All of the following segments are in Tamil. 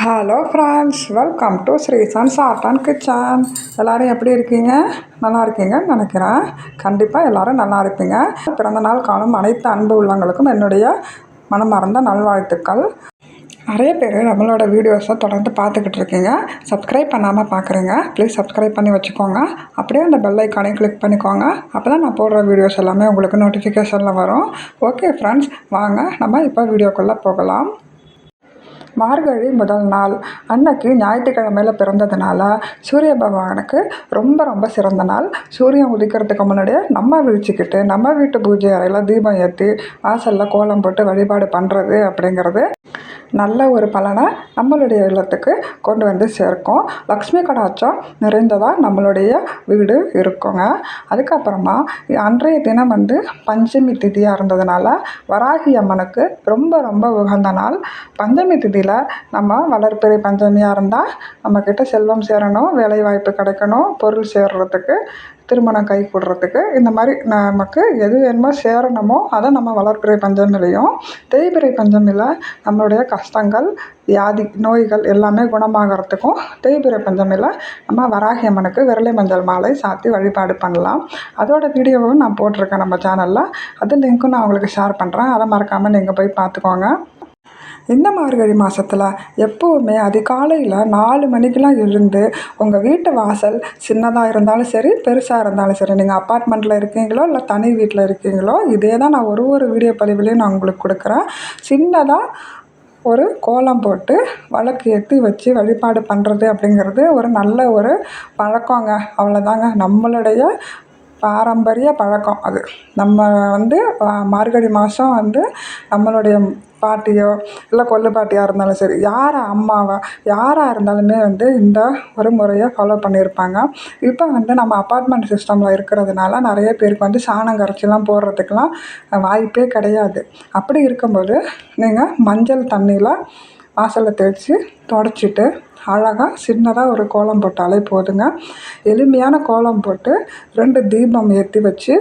ஹலோ ஃப்ரெண்ட்ஸ் வெல்கம் டு ஸ்ரீசன் சாப்பான் கிச்சன் எல்லோரும் எப்படி இருக்கீங்க? நல்லா இருக்கீங்கன்னு நினைக்கிறேன். கண்டிப்பாக எல்லோரும் நல்லா இருப்பீங்க. பிறந்த நாள் காணும் அனைத்து அன்பு உள்ளவங்களுக்கும் என்னுடைய மனமார்ந்த நல்வாழ்த்துக்கள். நிறைய பேர் நம்மளோட வீடியோஸை தொடர்ந்து பார்த்துக்கிட்டு இருக்கீங்க. சப்ஸ்கிரைப் பண்ணாமல் பார்க்குறீங்க. ப்ளீஸ் சப்ஸ்கிரைப் பண்ணி வச்சுக்கோங்க. அப்படியே அந்த பெல் ஐக்கானையும் கிளிக் பண்ணிக்கோங்க. அப்போ தான் நான் போடுற வீடியோஸ் எல்லாமே உங்களுக்கு நோட்டிஃபிகேஷனில் வரும். ஓகே ஃப்ரெண்ட்ஸ் வாங்க. நம்ம இப்போ வீடியோக்குள்ளே போகலாம். மார்கழி முதல் நாள் அன்னைக்கு ஞாயிற்றுக்கிழமையில் பிறந்ததுனால சூரிய பகவானுக்கு ரொம்ப ரொம்ப சிறந்த நாள். சூரியன் உதிக்கிறதுக்கு முன்னாடியே நம்ம விழிச்சிக்கிட்டு நம்ம வீட்டு பூஜை அறையில் தீபம் ஏற்றி வாசலில் கோலம் போட்டு வழிபாடு பண்ணுறது அப்படிங்கிறது நல்ல ஒரு பலனை நம்மளுடைய இல்லத்துக்கு கொண்டு வந்து சேர்க்கும். லக்ஷ்மி கடாட்சம் நிறைந்ததாக நம்மளுடைய வீடு இருக்குங்க. அதுக்கப்புறமா அன்றைய தினம் வந்து பஞ்சமி திதியாக இருந்ததுனால வராகி அம்மனுக்கு ரொம்ப ரொம்ப உகந்த நாள். பஞ்சமி திதியில் நம்ம வளர்ப்பிறை பஞ்சமியாக இருந்தால் நம்மக்கிட்ட செல்வம் சேரணும் வேலைவாய்ப்பு கிடைக்கணும் பொருள் சேர்றதுக்கு திருமணம் கை கூடுறதுக்கு இந்த மாதிரி நமக்கு எது வேணுமோ சேரணுமோ அதை நம்ம வளர்ப்பிறை பஞ்சமிலையும் தேய்பிறை பஞ்சமியில் நம்மளுடைய கஷ்டங்கள் வியாதி நோய்கள் எல்லாமே குணமாகறதுக்கும் தேய்பிறை பஞ்சமியில் நம்ம வராகி அம்மனுக்கு விரலை மஞ்சள் மாலை சாத்தி வழிபாடு பண்ணலாம். அதோட வீடியோவும் நான் போட்டிருக்கேன் நம்ம சேனலில் அது லிங்க்கும் நான் உங்களுக்கு ஷேர் பண்ணுறேன் அதை மறக்காமல் நீங்கள் போய் பார்த்துக்கோங்க. இந்த மார்கழி மாதத்தில் எப்போவுமே அதிகாலையில் நாலு மணிக்கெலாம் எழுந்து உங்கள் வீட்டு வாசல் சின்னதாக இருந்தாலும் சரி பெருசாக இருந்தாலும் சரி நீங்கள் அப்பார்ட்மெண்ட்டில் இருக்கீங்களோ இல்லை தனி வீட்டில் இருக்கீங்களோ இதே தான் நான் ஒரு ஒரு வீடியோ பதிவுலையும் நான் உங்களுக்கு கொடுக்குறேன். சின்னதாக ஒரு கோலம் போட்டு விளக்கு ஏற்றி வச்சு வழிபாடு பண்ணுறது அப்படிங்கிறது ஒரு நல்ல ஒரு பழக்கங்க. அவ்வளோதாங்க நம்மளுடைய பாரம்பரிய பழக்கம் அது. நம்ம வந்து மார்கழி மாதம் வந்து நம்மளுடைய பாட்டியோ இல்லை கொள்ளு பாட்டியாக இருந்தாலும் சரி யார் அம்மாவா யாராக இருந்தாலுமே வந்து இந்த ஒரு முறையை ஃபாலோ பண்ணியிருப்பாங்க. இப்போ வந்து நம்ம அப்பார்ட்மெண்ட் சிஸ்டமில் இருக்கிறதுனால நிறைய பேருக்கு வந்து சாணம் கரைச்சிலாம் போடுறதுக்கெலாம் வாய்ப்பே கிடையாது. அப்படி இருக்கும்போது நீங்கள் மஞ்சள் தண்ணியில் வாசலில் தெளித்து தொடச்சிட்டு அழகாக சின்னதாக ஒரு கோலம் போட்டாலே போதுங்க. எளிமையான கோலம் போட்டு ரெண்டு தீபம் ஏற்றி வச்சு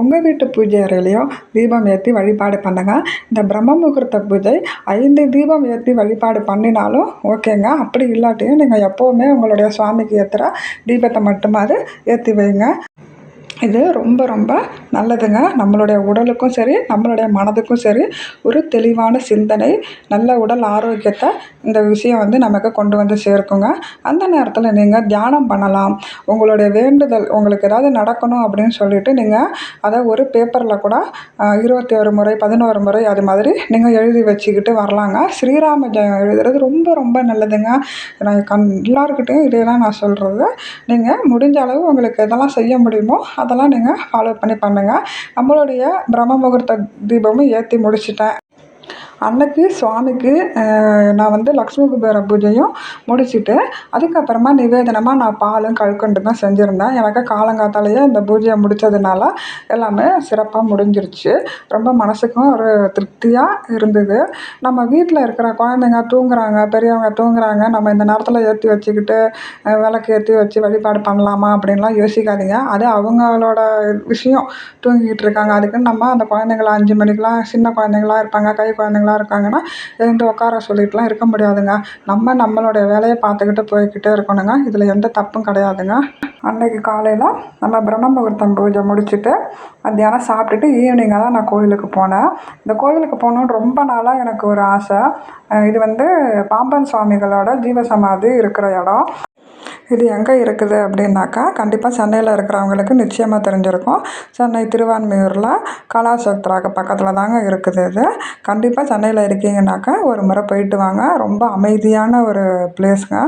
உங்கள் வீட்டு பூஜை அறையிலையும் தீபம் ஏற்றி வழிபாடு பண்ணுங்கள் இந்த பிரம்ம முகூர்த்த பூஜை ஐந்து தீபம் ஏற்றி வழிபாடு பண்ணினாலும் ஓகேங்க. அப்படி இல்லாட்டியும் நீங்கள் எப்போவுமே உங்களுடைய சுவாமிக்கு ஏற்றுற தீபத்தை மட்டுமாவது ஏற்றி வைங்க. இது ரொம்ப ரொம்ப நல்லதுங்க. நம்மளுடைய உடலுக்கும் சரி நம்மளுடைய மனதுக்கும் சரி ஒரு தெளிவான சிந்தனை நல்ல உடல் ஆரோக்கியத்தை இந்த விஷயம் வந்து நமக்கு கொண்டு வந்து சேர்க்குங்க. அந்த நேரத்தில் நீங்கள் தியானம் பண்ணலாம். உங்களுடைய வேண்டுதல் உங்களுக்கு ஏதாவது நடக்கணும் அப்படின்னு சொல்லிட்டு நீங்கள் அதை ஒரு பேப்பரில் கூட இருபத்தி ஒரு முறை பதினோரு முறை அது மாதிரி நீங்கள் எழுதி வச்சுக்கிட்டு வரலாங்க. ஸ்ரீராம ஜெயம் எழுதுறது ரொம்ப ரொம்ப நல்லதுங்க. நான் கண் எல்லாருக்கிட்டையும் இதையெல்லாம் நான் சொல்கிறது நீங்கள் முடிஞ்ச அளவு உங்களுக்கு எதெல்லாம் செய்ய முடியுமோ அதெல்லாம் நீங்கள் ஃபாலோ பண்ணி பண்ணுங்கள் நம்மளுடைய பிரம்ம முகூர்த்த தீபமும் ஏற்றி முடிச்சிட்டேன். அன்னைக்கு சுவாமிக்கு நான் வந்து லக்ஷ்மி குபேர பூஜையும் முடிச்சுட்டு அதுக்கப்புறமா நிவேதனமாக நான் பாலும் கல்கண்டு தான் செஞ்சுருந்தேன். எனக்கு காலங்காத்தாலேயே இந்த பூஜையை முடித்ததுனால எல்லாமே சிறப்பாக முடிஞ்சிருச்சு. ரொம்ப மனசுக்கும் ஒரு திருப்தியாக இருந்தது. நம்ம வீட்டில் இருக்கிற குழந்தைங்க தூங்குறாங்க பெரியவங்க தூங்குறாங்க நம்ம இந்த நேரத்தில் ஏற்றி வச்சுக்கிட்டு விளக்கு ஏற்றி வச்சு வழிபாடு பண்ணலாமா அப்படின்லாம் யோசிக்காதீங்க. அது அவங்களோட விஷயம். தூங்கிக்கிட்டு இருக்காங்க. அதுக்குன்னு நம்ம அந்த குழந்தைங்கள அஞ்சு மணிக்கெலாம் சின்ன குழந்தைங்களா இருப்பாங்க கை குழந்தைங்க பசங்களாம் இருக்காங்கன்னா எழுந்து உட்கார சொல்லிட்டுலாம் இருக்க முடியாதுங்க. நம்ம நம்மளுடைய வேலையை பார்த்துக்கிட்டு போய்க்கிட்டே இருக்கணுங்க. இதில் எந்த தப்பும் கிடையாதுங்க. அன்றைக்கு காலையில் நம்ம பிரம்ம முகூர்த்தம் பூஜை முடிச்சுட்டு மத்தியானம் சாப்பிட்டுட்டு ஈவினிங்காக தான் நான் கோயிலுக்கு போனேன். இந்த கோயிலுக்கு போகணுன்னு ரொம்ப நாளாக எனக்கு ஒரு ஆசை. இது வந்து பாம்பன் சுவாமிகளோட ஜீவசமாதி இருக்கிற இடம். இது எங்கே இருக்குது அப்படின்னாக்கா கண்டிப்பாக சென்னையில் இருக்கிறவங்களுக்கு நிச்சயமாக தெரிஞ்சிருக்கும். சென்னை திருவான்மையூரில் கலாசக்திராக்கு பக்கத்தில் தாங்க இருக்குது இது. கண்டிப்பாக சென்னையில் இருக்கீங்கன்னாக்கா ஒரு முறை போயிட்டு வாங்க. ரொம்ப அமைதியான ஒரு பிளேஸுங்க.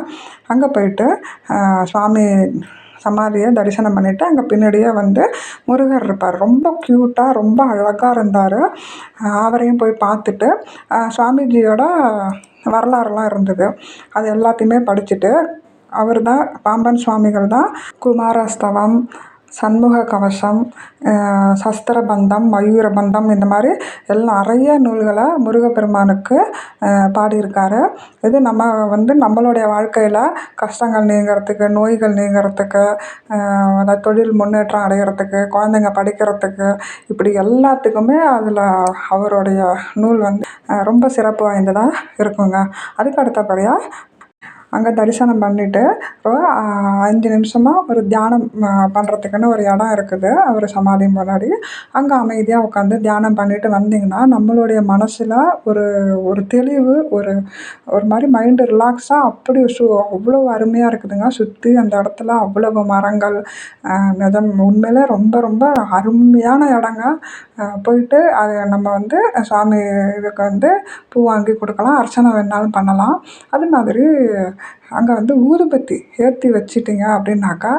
அங்கே போயிட்டு சுவாமி சமாதியை தரிசனம் பண்ணிவிட்டு அங்கே பின்னாடியே வந்து முருகர் இருப்பார். ரொம்ப க்யூட்டாக ரொம்ப அழகாக இருந்தார். அவரையும் போய் பார்த்துட்டு சுவாமிஜியோட வரலாறுலாம் இருந்தது. அது எல்லாத்தையுமே படிச்சுட்டு அவர் தான் பாம்பன் சுவாமிகள் தான் குமாரஸ்தவம் சண்முக கவசம் சஸ்திரபந்தம் மயூரபந்தம் இந்த மாதிரி எல்லாம் நிறைய நூல்களை முருகப்பெருமானுக்கு பாடியிருக்காரு. இது நம்ம வந்து நம்மளுடைய வாழ்க்கையில் கஷ்டங்கள் நீங்கிறதுக்கு நோய்கள் நீங்கிறதுக்கு தொழில் முன்னேற்றம் அடைகிறதுக்கு குழந்தைங்க படிக்கிறதுக்கு இப்படி எல்லாத்துக்குமே அதில் அவருடைய நூல் வந்து ரொம்ப சிறப்பு வாய்ந்ததாக இருக்குங்க. அதுக்கு அடுத்தபடியாக அங்கே தரிசனம் பண்ணிவிட்டு அஞ்சு நிமிஷமாக ஒரு தியானம் பண்ணுறதுக்குன்னு ஒரு இடம் இருக்குது. அவர் சமாதி முன்னாடி. அங்கே அமைதியாக உட்காந்து தியானம் பண்ணிவிட்டு வந்தீங்கன்னா நம்மளுடைய மனசில் ஒரு ஒரு தெளிவு ஒரு ஒரு மாதிரி மைண்டு ரிலாக்ஸாக அப்படி சு அவ்வளோ அருமையாக இருக்குதுங்க. சுற்றி அந்த இடத்துல அவ்வளவு மரங்கள் நிஜம் உண்மையிலே ரொம்ப ரொம்ப அருமையான இடங்க. போயிட்டு அதை நம்ம வந்து சாமி இதுக்கு வந்து பூ வாங்கி கொடுக்கலாம். அர்ச்சனை வேணாலும் பண்ணலாம். அது மாதிரி அங்கே வந்து ஊதுபத்தி ஏற்றி வச்சிட்டிங்க அப்படின்னாக்கா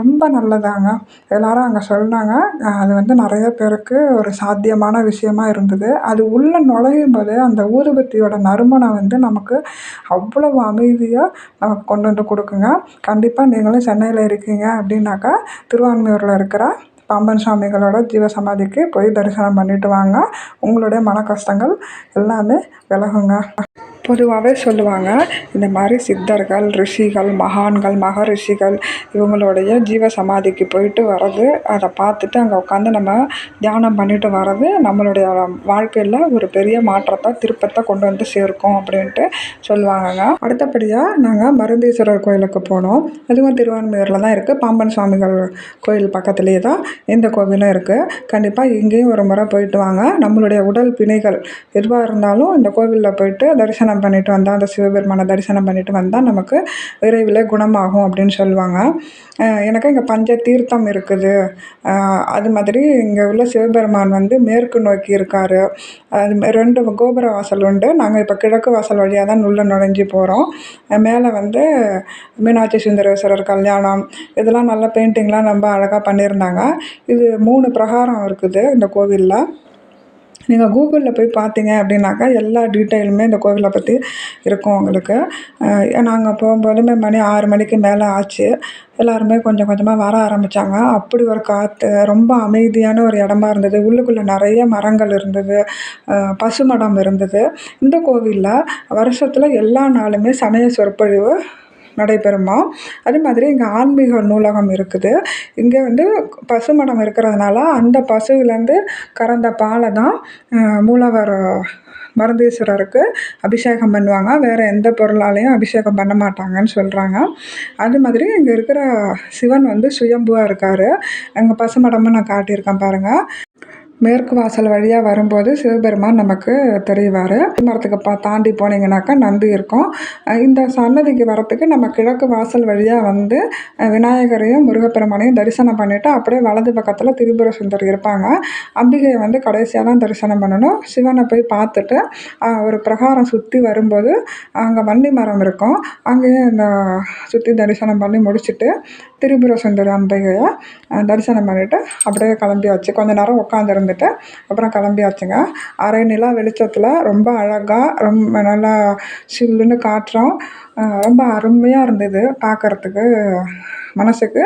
ரொம்ப நல்லதாங்க. எல்லோரும் அங்கே சொன்னாங்க. அது வந்து நிறைய பேருக்கு ஒரு சாத்தியமான விஷயமா இருந்தது. அது உள்ளே நுழையும் போது அந்த ஊதுபத்தியோட நறுமணம் வந்து நமக்கு அவ்வளவு அமைதியாக நமக்கு கொண்டு வந்து கொடுக்குங்க. கண்டிப்பாக நீங்களும் சென்னையில் இருக்கீங்க அப்படின்னாக்கா திருவான்மையூரில் இருக்கிற பாம்பன் சாமிகளோட ஜீவசமாதிக்கு போய் தரிசனம் பண்ணிவிட்டு வாங்க. உங்களுடைய மன கஷ்டங்கள் எல்லாமே விலகுங்க. பொதுவாகவே சொல்லுவாங்க இந்த மாதிரி சித்தர்கள் ரிஷிகள் மகான்கள் மகரிஷிகள் இவங்களுடைய ஜீவ சமாதிக்கு போயிட்டு வர்றது அதை பார்த்துட்டு அங்கே உட்காந்து நம்ம தியானம் பண்ணிட்டு வர்றது நம்மளுடைய வாழ்க்கையில் ஒரு பெரிய மாற்றத்தை திருப்பத்தை கொண்டு வந்து சேர்க்கும் அப்படின்ட்டு சொல்லுவாங்கங்க. அடுத்தபடியாக நாங்கள் மருந்தீஸ்வரர் கோயிலுக்கு போனோம். அதுவும் திருவான்மையூரில் தான் இருக்குது பாம்பன் சுவாமிகள் கோயில் பக்கத்துலேயே தான் இந்த கோவிலும் இருக்குது கண்டிப்பாக இங்கேயும் ஒரு முறை போயிட்டு வாங்க. நம்மளுடைய உடல் பிணைகள் எதுவாக இருந்தாலும் இந்த கோவிலில் போயிட்டு தரிசனம் தரிசனம் பண்ணிட்டு வந்தால் அந்த சிவபெருமானை தரிசனம் பண்ணிட்டு வந்தால் நமக்கு விரைவில் குணமாகும் அப்படின்னு சொல்லுவாங்க. எனக்கு இங்கே பஞ்ச தீர்த்தம் இருக்குது. அது மாதிரி இங்கே உள்ள சிவபெருமான் வந்து மேற்கு நோக்கி இருக்கார். அது ரெண்டு கோபுர வாசல் உண்டு. நாங்கள் இப்போ கிழக்கு வாசல் வழியாக தான் உள்ளே நுழைஞ்சு போகிறோம் மேலே வந்து மீனாட்சி சுந்தரேஸ்வரர் கல்யாணம். இதெல்லாம் நல்லா பெயிண்டிங்லாம் ரொம்ப அழகாக பண்ணியிருந்தாங்க. இது மூணு பிரகாரம் இருக்குது இந்த கோவிலில். நீங்கள் கூகுளில் போய் பார்த்தீங்க அப்படின்னாக்கா எல்லா டீட்டெயிலுமே இந்த கோவிலை பற்றி இருக்கும் உங்களுக்கு. நாங்கள் போகும்போதுமே மணி ஆறு மணிக்கு மேலே ஆச்சு. எல்லாருமே கொஞ்சம் கொஞ்சமாக வர ஆரம்பித்தாங்க அப்படி ஒரு காற்று ரொம்ப அமைதியான ஒரு இடமா இருந்தது. உள்ளுக்குள்ளே நிறைய மரங்கள் இருந்தது. பசுமடம் இருந்தது. இந்த கோவிலில் வருஷத்தில் எல்லா நாளுமே சமய சொற்பொழிவு நடைபெறுமா? அது மாதிரி இங்கே ஆன்மீக நூலகம் இருக்குது. இங்கே வந்து பசுமடம் இருக்கிறதுனால அந்த பசுவிலேருந்து கறந்த பாலை தான் மூலவர் மருந்தீஸ்வரருக்கு அபிஷேகம் பண்ணுவாங்க. வேறு எந்த பொருளாலையும் அபிஷேகம் பண்ண மாட்டாங்கன்னு சொல்கிறாங்க அது மாதிரி இங்கே இருக்கிற சிவன் வந்து சுயம்புவாக இருக்கார். அங்கே பசுமடமும் நான் காட்டியிருக்கேன் பாருங்கள் மேற்கு வாசல் வழியாக வரும்போது சிவபெருமான் நமக்கு தெரிவார். மரத்துக்கு பா தாண்டி போனீங்கன்னாக்கா நந்தி இருக்கும். இந்த சன்னதிக்கு வரத்துக்கு நம்ம கிழக்கு வாசல் வழியாக வந்து விநாயகரையும் முருகப்பெருமானையும் தரிசனம் பண்ணிவிட்டு அப்படியே வலது பக்கத்தில் திரிபுர சுந்தர் இருப்பாங்க. அம்பிகையை வந்து கடைசியாக தான் தரிசனம் பண்ணணும். சிவனை போய் பார்த்துட்டு ஒரு பிரகாரம் சுற்றி வரும்போது அங்கே வன்னி மரம் இருக்கும். அங்கேயும் இந்த சுற்றி தரிசனம் பண்ணி முடிச்சுட்டு திரிபுர சுந்தரி அம்பிகையை தரிசனம் பண்ணிவிட்டு அப்படியே கிளம்பியாச்சு. கொஞ்ச நேரம் உட்காந்துருந்துட்டு அப்புறம் கிளம்பியாச்சுங்க. அரை நிலா வெளிச்சத்தில் ரொம்ப அழகாக ரொம்ப நல்லா சில்லுன்னு காற்றோம் ரொம்ப அருமையாக இருந்தது பார்க்குறதுக்கு மனசுக்கு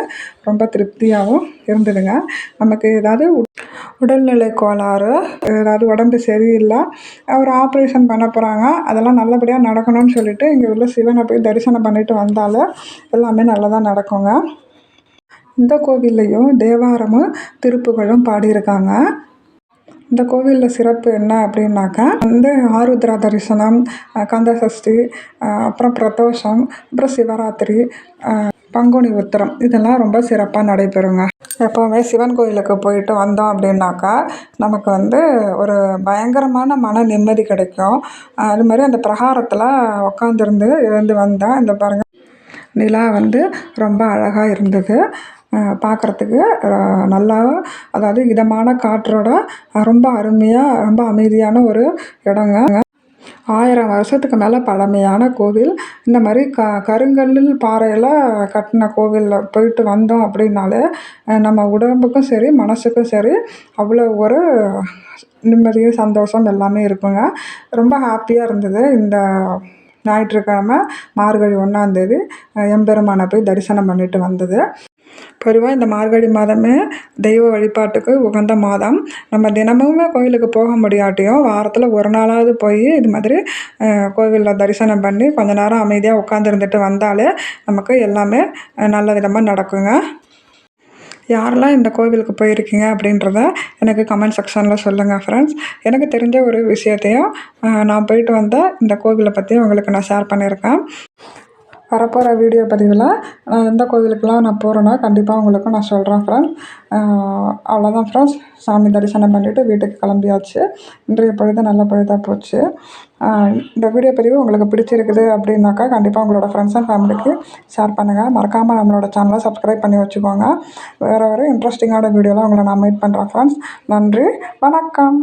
ரொம்ப திருப்தியாகவும் இருந்ததுங்க. நமக்கு ஏதாவது உடல்நிலை கோளாறு ஏதாவது உடம்பு சரியில்லை ஒரு ஆப்ரேஷன் பண்ண போகிறாங்க அதெல்லாம் நல்லபடியாக நடக்கணும்னு சொல்லிட்டு இங்கே உள்ள சிவனை போய் தரிசனம் பண்ணிட்டு வந்தால் எல்லாமே நல்லதாக நடக்குங்க. இந்த கோவில்லையும் தேவாரமும் திருப்புகழும் பாடியிருக்காங்க. இந்த கோவிலில் சிறப்பு என்ன அப்படின்னாக்கா வந்து ஆருத்ரா தரிசனம் கந்த சஷ்டி அப்புறம் பிரதோஷம் அப்புறம் சிவராத்திரி பங்குனி உத்திரம் இதெல்லாம் ரொம்ப சிறப்பாக நடைபெறுங்க. எப்போவுமே சிவன் கோயிலுக்கு போயிட்டு வந்தோம் அப்படின்னாக்கா நமக்கு வந்து ஒரு பயங்கரமான மன நிம்மதி கிடைக்கும். அது மாதிரி அந்த பிரகாரத்தில் உட்காந்துருந்து எழுந்து வந்தேன் இந்த பாருங்கள் நிலா வந்து ரொம்ப அழகாக இருந்தது. பார்க்குறதுக்கு நல்லா அதாவது இதமான காற்றோட ரொம்ப அருமையாக ரொம்ப அமைதியான ஒரு இடங்க. ஆயிரம் வருஷத்துக்கு மேலே பழமையான கோவில். இந்த மாதிரி க கருங்கல்லில் பாறையில் கட்டின கோவிலில் போயிட்டு வந்தோம் அப்படின்னாலே நம்ம உடம்புக்கும் சரி மனசுக்கும் சரி அவ்வளோ ஒரு நிம்மதியும் சந்தோஷம் எல்லாமே இருக்குங்க. ரொம்ப ஹாப்பியாக இருந்தது. இந்த ஞாயிற்றுக்கிழமை மார்கழி ஒன்றாந்தேதி எம்பெருமானை போய் தரிசனம் பண்ணிட்டு வந்தது. பொதுவாக இந்த மார்கழி மாதமே தெய்வ வழிபாட்டுக்கு உகந்த மாதம். நம்ம தினமுமே கோவிலுக்கு போக முடியாட்டியும் வாரத்தில் ஒரு நாளாவது போய் இது மாதிரி கோவிலில் தரிசனம் பண்ணி கொஞ்ச நேரம் அமைதியாக உட்காந்துருந்துட்டு வந்தாலே நமக்கு எல்லாமே நல்ல விதமாக நடக்குங்க. யாரெல்லாம் இந்த கோவிலுக்கு போயிருக்கீங்க அப்படின்றத எனக்கு கமெண்ட் செக்ஷனில் சொல்லுங்கள் ஃப்ரெண்ட்ஸ் எனக்கு தெரிஞ்ச ஒரு விஷயத்தையும் நான் போயிட்டு வந்த இந்த கோவிலை பற்றி உங்களுக்கு நான் ஷேர் பண்ணியிருக்கேன். வரப்போகிற வீடியோ பதிவில் நான் எந்த கோவிலுக்கெலாம் நான் போகிறேன்னா கண்டிப்பாக உங்களுக்கும் நான் சொல்கிறேன் ஃப்ரெண்ட்ஸ் அவ்வளோதான் ஃப்ரெண்ட்ஸ் சாமி தரிசனம் பண்ணிவிட்டு வீட்டுக்கு கிளம்பியாச்சு. இன்றைய பொழுது நல்ல பொழுதாக போச்சு. இந்த வீடியோ பதிவு உங்களுக்கு பிடிச்சிருக்குது அப்படின்னாக்கா கண்டிப்பாக உங்களோட ஃப்ரெண்ட்ஸ் அண்ட் ஃபேமிலிக்கு ஷேர் பண்ணுங்கள் மறக்காமல் நம்மளோட சேனலை சப்ஸ்கிரைப் பண்ணி வச்சுக்கோங்க. வேறு வேறு இன்ட்ரெஸ்டிங்கான வீடியோலாம் உங்களை நான் மீட் பண்ணுறேன் ஃப்ரெண்ட்ஸ் நன்றி. வணக்கம்.